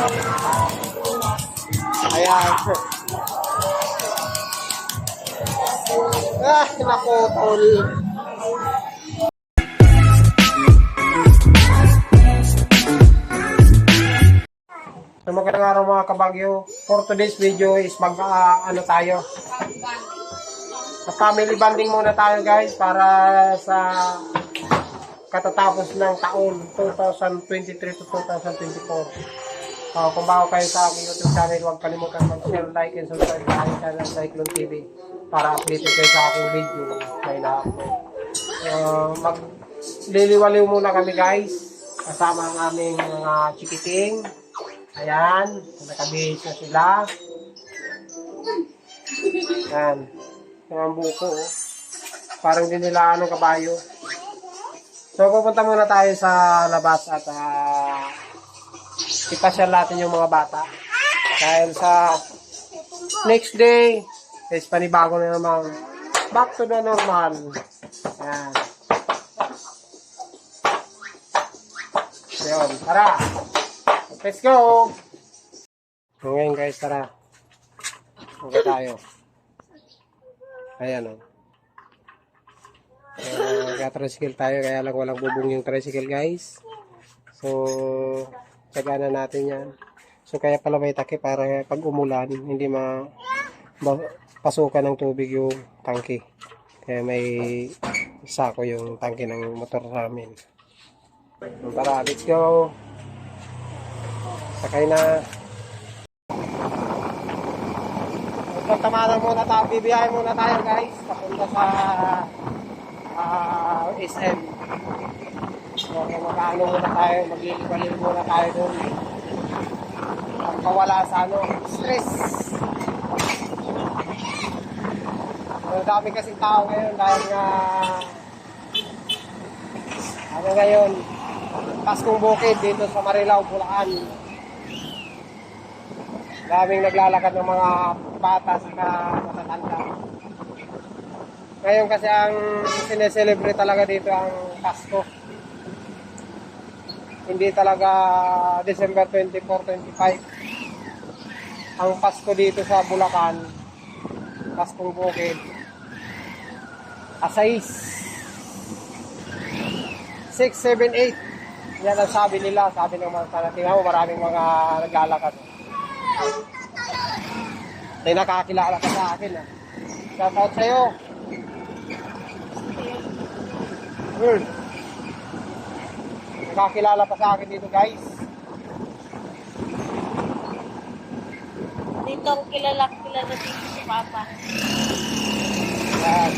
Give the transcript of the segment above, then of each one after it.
Ayan. Ah, naputol. So magandang araw mga kabagyo. For today's video is mag ah, ano tayo. Sa family bonding muna tayo guys para sa katatapos ng taon 2023 to 2024. Uh, kung bago kayo sa aking YouTube channel, huwag kalimutan mag-share, like, and subscribe sa aking channel Cyclone TV para updated kayo sa aking video na ina-upload. Uh, mag liliwaliw muna kami guys kasama ang aming mga chikiting. Ayan, nakabihis na sila. Ayan, ang buko. Oh. Parang dinilaan ng kabayo. So, pupunta muna tayo sa labas at uh, ipasyal natin yung mga bata. Dahil sa next day, is panibago na naman back to the normal. Ayan. Yun, tara! Let's go! Ngayon guys, tara. Okay tayo. Ayan o. Oh. Kaya tricycle tayo, kaya lang walang bubong yung tricycle guys. So, tsaga na natin yan. So, kaya pala may taki para pag umulan, hindi ma, pasukan ng tubig yung tangke. Kaya may sako yung tangke ng motor namin. Tara, let's go! Sakay na. Pagtamanan muna tayo, bibiyahin muna tayo guys. Papunta sa ah, SM. So, mag-ano muna tayo, maglilibalil muna tayo doon. Ang kawala sa ano, stress. Ang dami kasing tao ngayon dahil nga ano ngayon, Paskong Bukid dito sa Marilao, Bulacan. Daming naglalakad ng mga bata sa matatanda. Ngayon kasi ang sineselebrate talaga dito ang Pasko. Hindi talaga December 24, 25. Ang Pasko dito sa Bulacan, Paskong Bukid, Asais. 6, 7, 8. Yan ang sabi nila, sabi ng mga kanatingan mo, maraming mga naglalakad. May nakakilala ka sa akin ah. Shout out sa'yo. Hmm. Nakakilala pa sa akin dito guys. Dito ako kilala, kilala dito si Papa. Yan.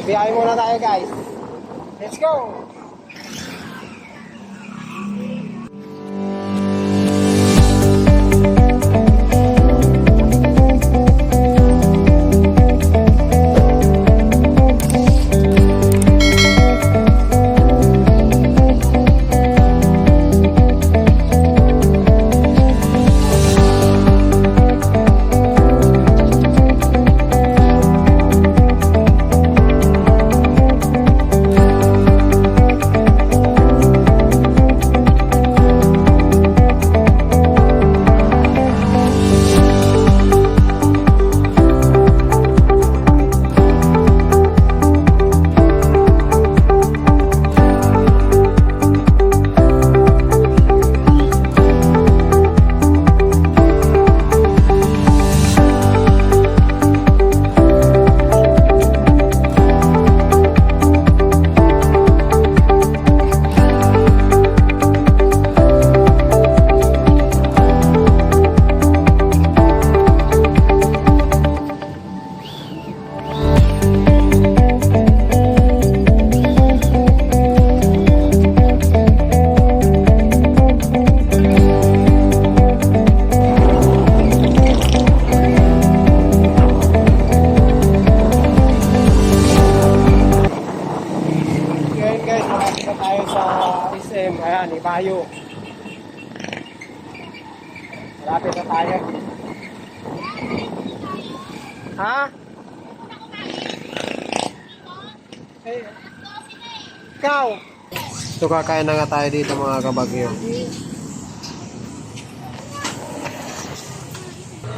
Bibiyahe muna tayo guys. Let's go! Ha? Eh, ikaw. So kakain na nga tayo dito mga kabagyo.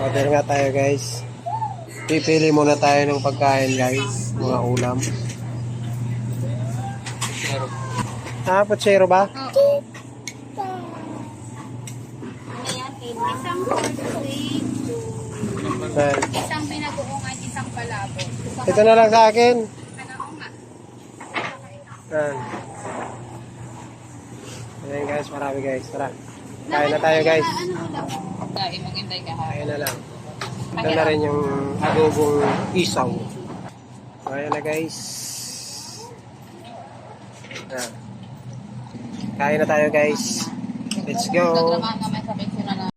Order nga tayo guys. Pipili muna tayo ng pagkain guys. Mga ulam. Ah, pochero ba? Oo. Isang Isang ito na lang sa akin. ano. Yan. Ayan guys, marami guys. Tara. Kain na tayo guys. Ano ulam? Dahil maghintay ka ha. Kain na lang. Ito na rin yung adobong isaw. Ayan na guys. Yan. Kain na tayo guys. Let's go. Naglamaan naman sa picture na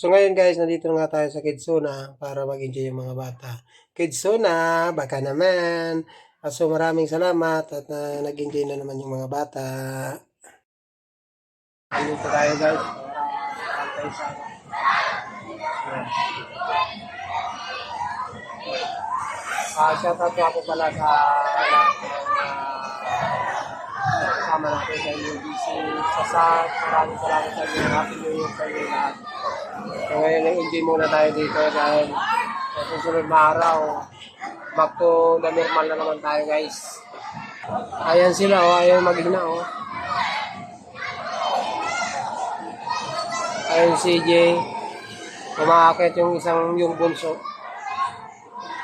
So ngayon guys, nandito na nga tayo sa Kidsuna para mag-enjoy yung mga bata. Kidsuna, baka naman. Ah, So maraming salamat at na nag-enjoy na naman yung mga bata. Dito tayo guys. Ayan. Ah, shout out nga po pala sa kasama natin sa UBC, sa SAT. Maraming salamat sa inyo. Happy New Year sa inyo lahat. So ngayon, enjoy muna tayo dito dahil sa susunod na araw, back to the normal na naman tayo guys. Ayan sila, oh, ayaw maghina, oh. Ayun si CJ, kumakakit yung isang yung bunso.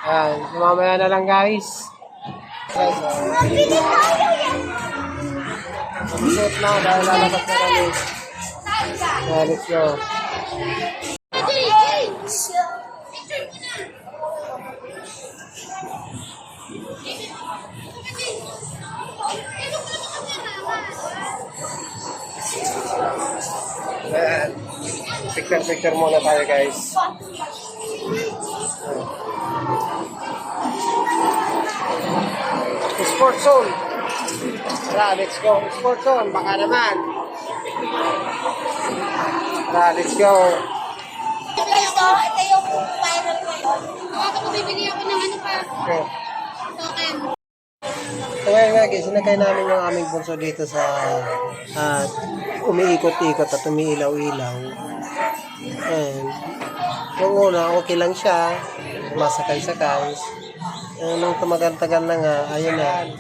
Ayan, so mamaya na lang guys. Guys, oh. Mag-set na dahil lalabas na kami. Yeah, let's. Ayan. Picture-picture muna tayo guys. Sports zone. Tara, let's go. Sports zone. Baka naman. Tara, let's go. Ito, ito yung viral ko. Ako ko bibili ako ng ano pa. Okay. Token. So ngayon nga guys, sinakay namin yung aming bunso dito sa at umiikot-ikot at umiilaw-ilaw. And yung una, okay lang siya. Masakay-sakay. Eh, nung tumagal-tagal na nga, ayun na.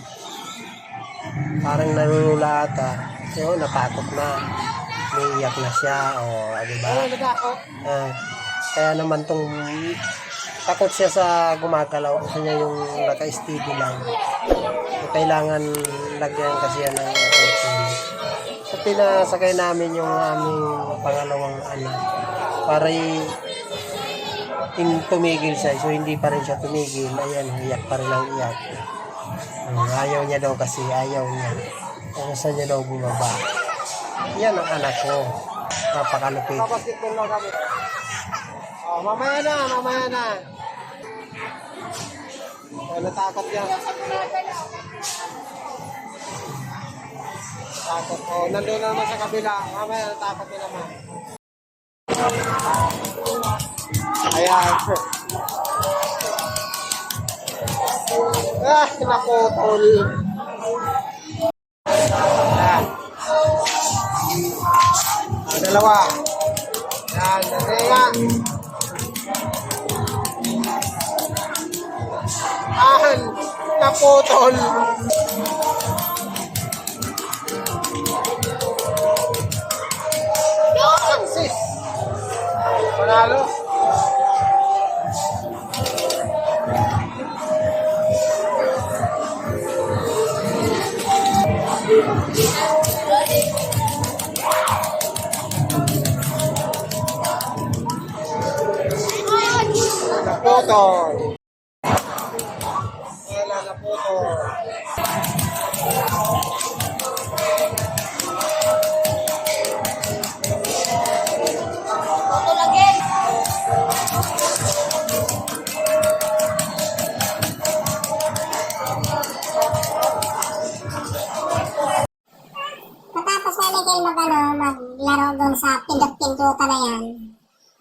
Parang nalulula ata. So, natakot na. Umiiyak na siya. O, oh, di ba? Ah, kaya naman tong takot siya sa gumagalaw. Gusto niya yung naka-steady lang. So, kailangan lagyan kasi yan ng coaching. So, pinasakay namin yung aming pangalawang anak para in tumigil siya. So, hindi pa rin siya tumigil. Ayan, iyak pa rin ang iyak. Hmm, ayaw niya daw kasi, ayaw niya. Kung gusto niya daw bumaba. Yan ang anak ko. Napakalupit. Oh, mamaya na, mamaya na. Oh, natakot yan. Takot. Oh, nandun na naman sa kabila. Mamaya natakot na naman. Ayan. Ah, naputol. Ayan. Ah, dalawa. Yan, kasi nga. Ahan, naputol. Naputol. Wala, naputol. Maglaro doon sa pindot-pindutan na yan.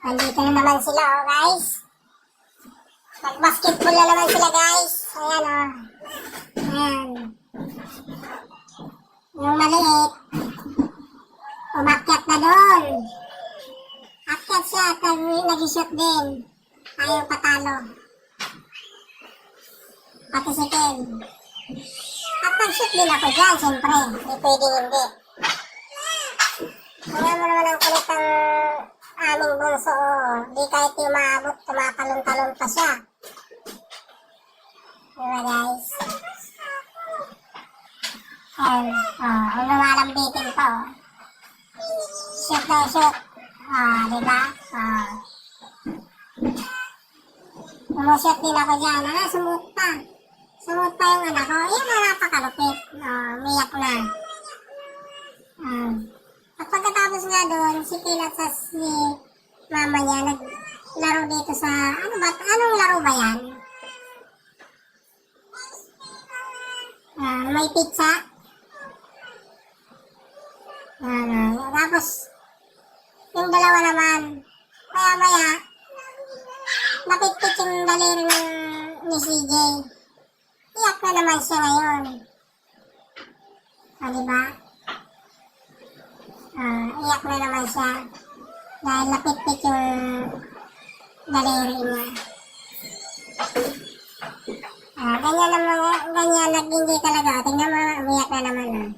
Nandito na naman sila, oh guys. Nag-basketball na naman sila, guys. Ayan, oh. Ayan. Yung maliit, umakyat na doon. Akyat siya at nag- nag-shoot din. Ayaw patalo. Pati si Ken. At nag-shoot din ako dyan, siyempre. Hindi pwedeng hindi. Kaya mo naman ang kulit ang aming bunso. oh. Di kahit yung maabot, tumatalon-talon pa siya. Diba guys? Ayan, oh, ang lumalambitin pa oh. Shoot na shoot. Ah, diba? Ah. Umushoot din ako dyan. Ano, sumut pa. Sumut pa yung anak ko. Yan na napakalupit. Oh, umiyak na. Ah. At pagkatapos nga doon, si Pilat sa si mama niya naglaro dito sa, ano ba, anong laro ba yan? Ah, may pizza. Ano, tapos, yung dalawa naman, maya maya, napitpit yung daliri ng ni CJ. Iyak na naman siya ngayon. Ah, diba? Ah, iyak na naman siya. Dahil napitpit yung daliri niya. Ah, ganyan naman, ganyan nag-enjoy talaga. Tingnan mo, umiyak na naman. Ah.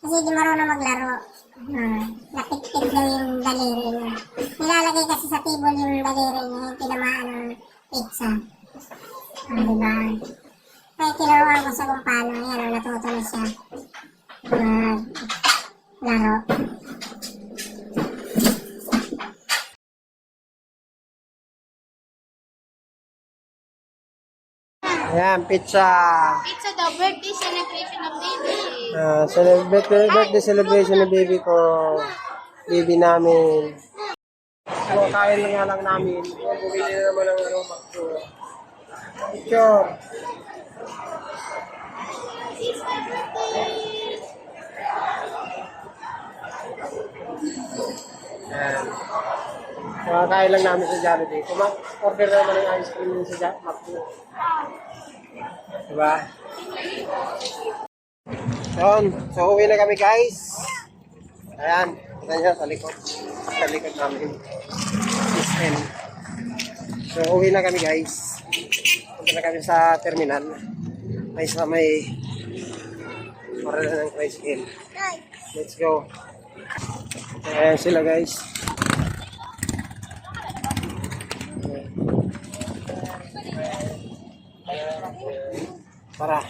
Kasi di marunong maglaro. Ah, napitpit daw yung daliri niya. Nilalagay kasi sa table yung daliri niya, yung tinamaan ng pizza. Ah, diba? Kaya tinuruan ko sa kung paano. Ayan, oh, natuto na siya. Ah, laro. Ayan, pizza. Pizza the birthday celebration of baby. Uh, celebrate, birthday celebration ng baby ko. Baby namin. So, kain lang nga lang namin. Bumili na naman ng ano, bakso. Picture. Ayan. Kumakain lang namin sa Jollibee. Kuma order naman ng ice cream sa Jollibee. Diba? Yun. So, uwi na kami guys. Ayan. Kita nyo sa likod. Sa likod namin. SM. So, uwi na kami guys. Punta na kami sa terminal. May sa may parala ng tricycle. Let's go. Ayan sila guys. Para.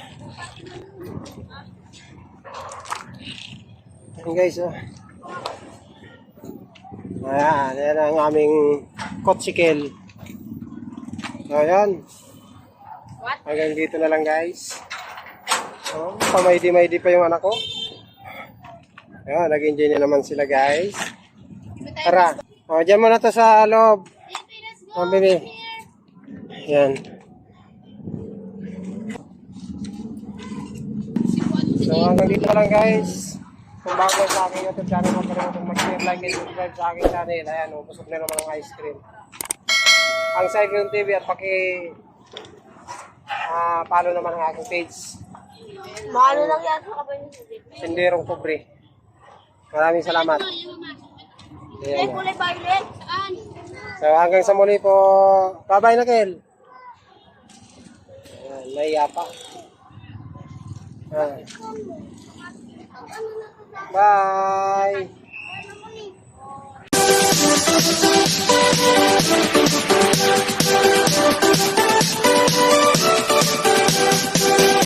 Ayan guys, oh. Ayan, ayan ang aming kotsikel. Ayan. Hanggang dito na lang guys. Oh, pamaydi-maydi pa yung anak ko. Ayan, nag-enjoy na naman sila guys. Tara. O, dyan muna to sa loob. O, baby. Ayan. So, hanggang dito lang guys. Kung bago sa aking YouTube channel, kalimutan mag-share, like, and subscribe sa aking channel. Ayan, upusok na naman ang ice cream. Ang Cyclone TV at paki ah follow naman ang aking page. Mahalo lang yan sa kapal niyo. Senderong Pobre. Maraming salamat. Ayan. Kulay violet. So hanggang sa muli po. Bye-bye na Kel. Ayan, naiya pa. Bye!